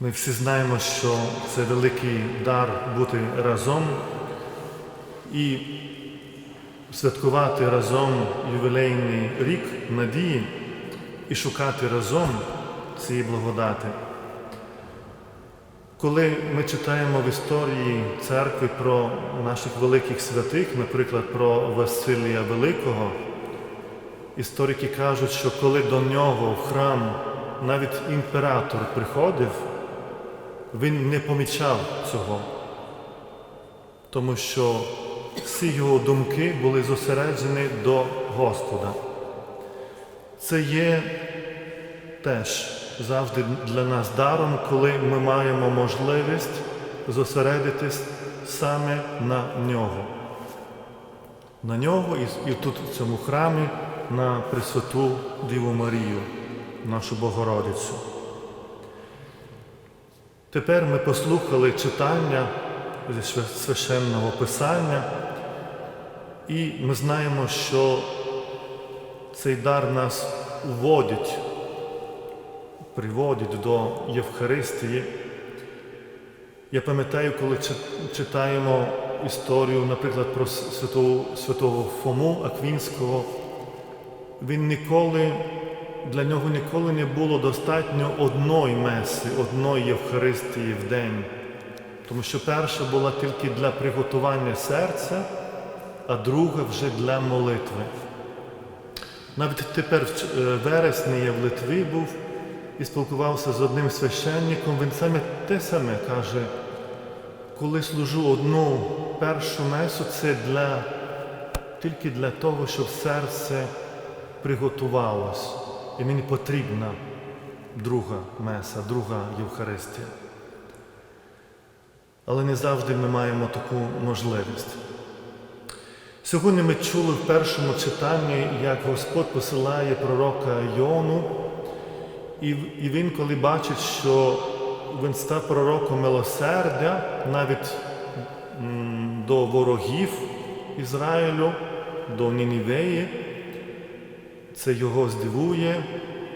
Ми всі знаємо, що це великий дар бути разом і святкувати разом ювілейний рік надії і шукати разом цієї благодати. Коли ми читаємо в історії церкви про наших великих святих, наприклад, про Василія Великого, історики кажуть, що коли до нього в храм навіть імператор приходив, він не помічав цього, тому що всі його думки були зосереджені до Господа. Це є теж завжди для нас даром, коли ми маємо можливість зосередитись саме на нього. На нього і, тут в цьому храмі на Пресвяту Діву Марію, нашу Богородицю. Тепер ми послухали читання зі священного Писання, і ми знаємо, що цей дар нас уводить, приводить до Євхаристії. Я пам'ятаю, коли читаємо історію, наприклад, про святого, святого Фому Аквінського, він ніколи, для нього ніколи не було достатньо одної меси, одної Євхаристії в день. Тому що перша була тільки для приготування серця, а друга вже для молитви. Навіть тепер в вересні я в Литві був і спілкувався з одним священником, він саме те саме каже, коли служу одну першу месу, це для, тільки для того, щоб серце приготувалось. І мені потрібна друга меса, друга Євхаристія. Але не завжди ми маємо таку можливість. Сьогодні ми чули в першому читанні, як Господь посилає пророка Йону, і він, коли бачить, що він став пророком милосердя навіть до ворогів Ізраїлю, до Нінівеї, це його здивує,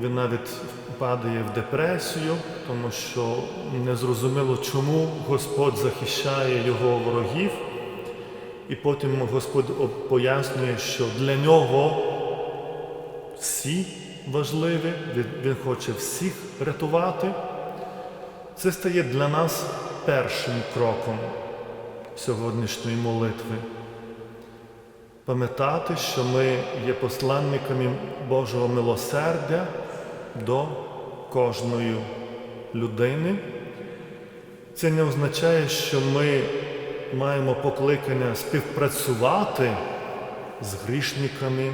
він навіть падає в депресію, тому що не зрозуміло, чому Господь захищає його ворогів. І потім Господь пояснює, що для нього всі важливі, Він хоче всіх рятувати. Це стає для нас першим кроком сьогоднішньої молитви. Пам'ятати, що ми є посланниками Божого милосердя до кожної людини. Це не означає, що ми маємо покликання співпрацювати з грішниками,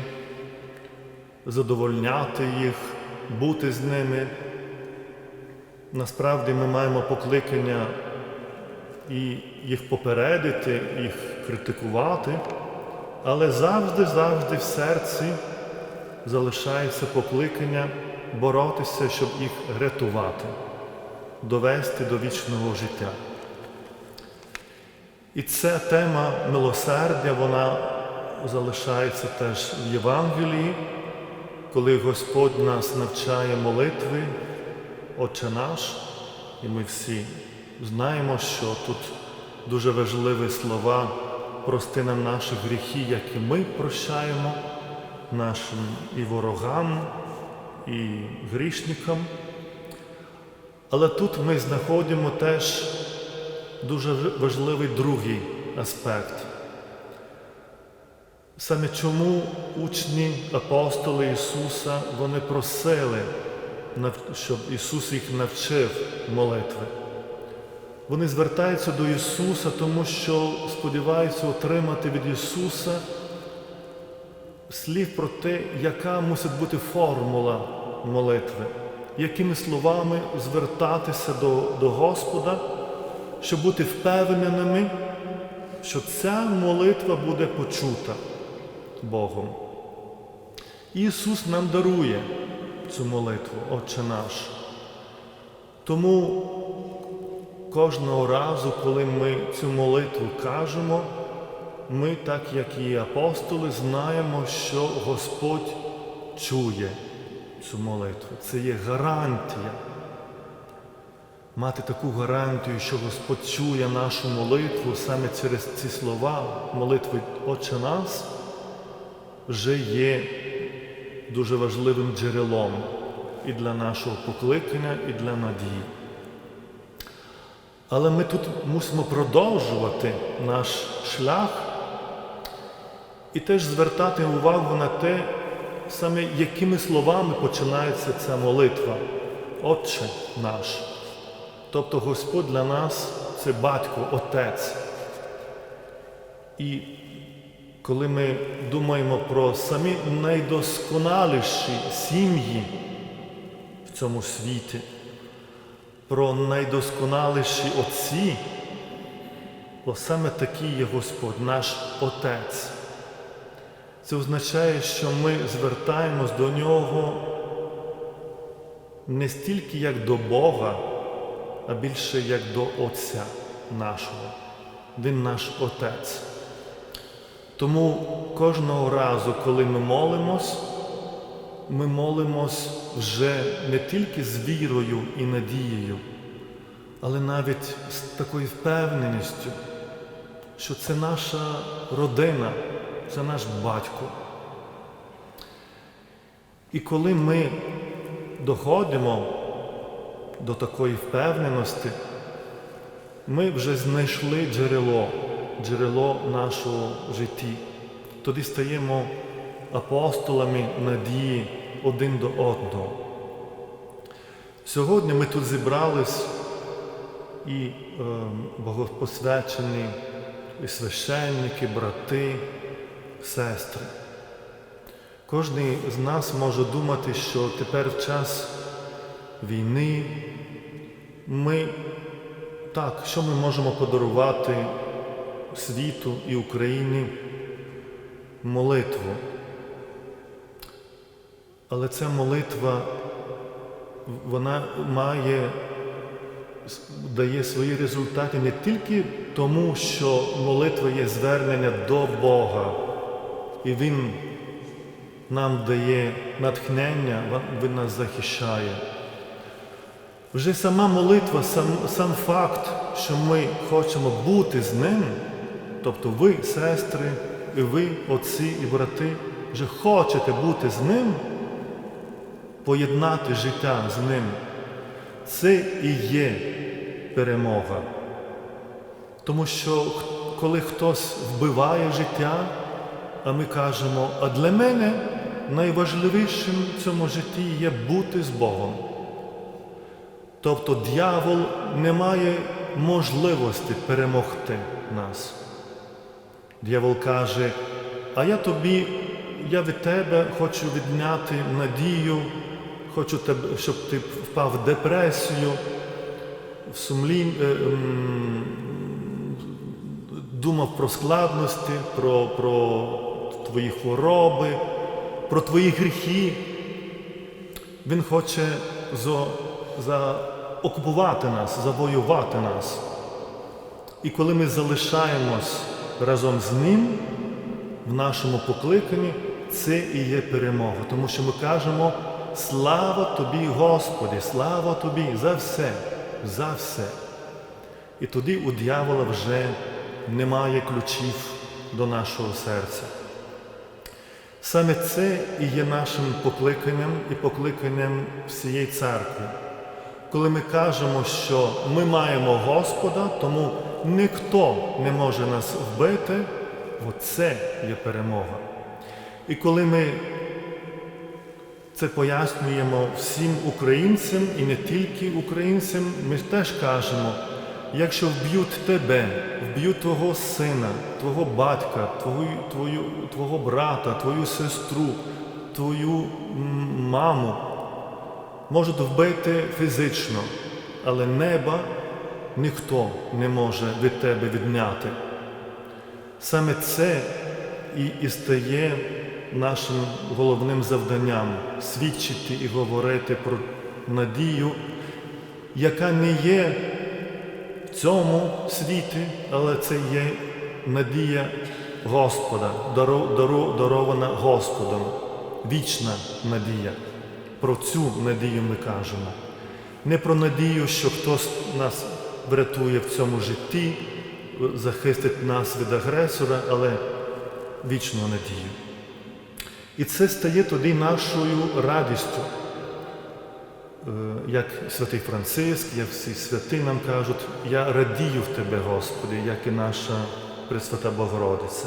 задовольняти їх, бути з ними. Насправді ми маємо покликання і їх попередити, їх критикувати, але завжди-завжди в серці залишається покликання боротися, щоб їх рятувати, довести до вічного життя. І ця тема милосердя, вона залишається теж в Євангелії, коли Господь нас навчає молитви, Отче наш, і ми всі знаємо, що тут дуже важливі слова прости нам наші гріхи, як і ми прощаємо нашим і ворогам, і грішникам. Але тут ми знаходимо теж дуже важливий другий аспект. Саме чому учні апостоли Ісуса вони просили, щоб Ісус їх навчив молитви. Вони звертаються до Ісуса, тому що сподіваються отримати від Ісуса слів про те, яка мусить бути формула молитви, якими словами звертатися до, до Господа щоб бути впевненими, що ця молитва буде почута Богом. Ісус нам дарує цю молитву, Отче наш. Тому кожного разу, коли ми цю молитву кажемо, ми, так як і апостоли, знаємо, що Господь чує цю молитву. Це є гарантія. мати таку гарантію, що Господь чує нашу молитву саме через ці слова молитви Отче нас, вже є дуже важливим джерелом і для нашого покликання, і для надії. Але ми тут мусимо продовжувати наш шлях і теж звертати увагу на те, саме якими словами починається ця молитва, Отче наш. Тобто Господь для нас це батько, отець. І коли ми думаємо про самі найдосконаліші сім'ї в цьому світі, про найдосконаліші отці, то саме такий є Господь, наш Отець. Це означає, що ми звертаємось до Нього не стільки як до Бога, а більше як до Отця нашого. Він наш Отець. Тому кожного разу, коли ми молимось, ми молимось вже не тільки з вірою і надією, але навіть з такою впевненістю, що це наша родина, це наш батько. І коли ми доходимо до такої впевненості, ми вже знайшли джерело, джерело нашого житті. Тоді стаємо апостолами надії один до одного. Сьогодні ми тут зібрались і е, богопосвячені, і священники, брати, сестри. Кожен з нас може думати, що тепер в час війни ми так, що ми можемо подарувати світу і Україні молитву. Але ця молитва, вона має, дає свої результати не тільки тому, що молитва є звернення до Бога, і Він нам дає натхнення, Він нас захищає. Вже сама молитва, сам, сам факт, що ми хочемо бути з ним, тобто ви, сестри, і ви, отці і брати, вже хочете бути з ним, поєднати життя з ним, це і є перемога. Тому що коли хтось вбиває життя, а ми кажемо, а для мене найважливішим в цьому житті є бути з Богом. Тобто дьявол не має можливості перемогти нас. Дьявол каже, а я тобі, я від тебе хочу відняти надію, хочу, щоб ти впав в депресію, в сумлінь, е, думав про складності, про, про твої хвороби, про твої гріхи. Він хоче зо, заокупувати нас, завоювати нас. І коли ми залишаємось разом з ним в нашому покликанні, це і є перемога. Тому що ми кажемо слава тобі, Господі, слава тобі за все, за все. І тоді у дьявола вже немає ключів до нашого серця. Саме це і є нашим покликанням і покликанням всієї церкви. Коли ми кажемо, що ми маємо Господа, тому ніхто не може нас вбити, оце є перемога. І коли ми це пояснюємо всім українцям і не тільки українцям, ми теж кажемо, якщо вб'ють тебе, вб'ють твого сина, твого батька, твою, твою, твого брата, твою сестру, твою маму, можуть вбити фізично, але неба ніхто не може від тебе відняти. Саме це і, і стає нашим головним завданням свідчити і говорити про надію, яка не є в цьому світі, але це є надія Господа, даро- даро- дарована Господом, вічна надія. Про цю надію ми кажемо. не про надію, що хтось нас врятує в цьому житті, захистить нас від агресора, але вічну надію. І це стає тоді нашою радістю. Е, Як святий Франциск, як всі святи нам кажуть, я радію в Тебе, Господи, як і наша Пресвята Богородиця.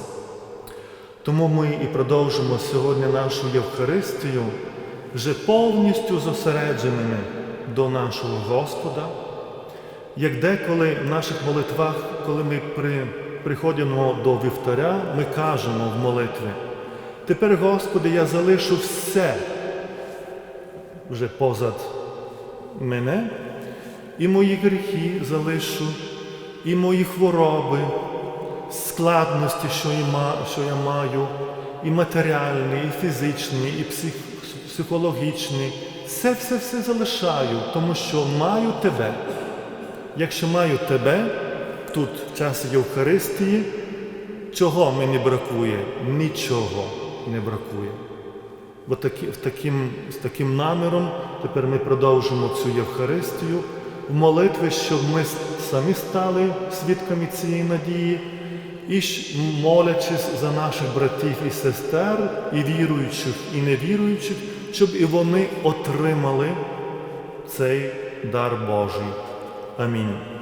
Тому ми і продовжимо сьогодні нашу Євхаристію вже повністю зосередженими до нашого Господа, як деколи в наших молитвах, коли ми при, приходимо до вівтаря, ми кажемо в молитві, тепер, Господи, я залишу все вже позад мене, і мої гріхи залишу, і мої хвороби, складності, що я, маю, і матеріальні, і фізичні, і психологічні. Все, все, все залишаю, тому що маю тебе. Якщо маю тебе тут в часі Євхаристії, чого мені бракує? Нічого не бракує. Бо такі, в таким, з таким наміром тепер ми продовжимо цю Євхаристію в молитві, щоб ми самі стали свідками цієї надії і молячись за наших братів і сестер, і віруючих, і невіруючих, щоб і вони отримали цей дар Божий. Амінь.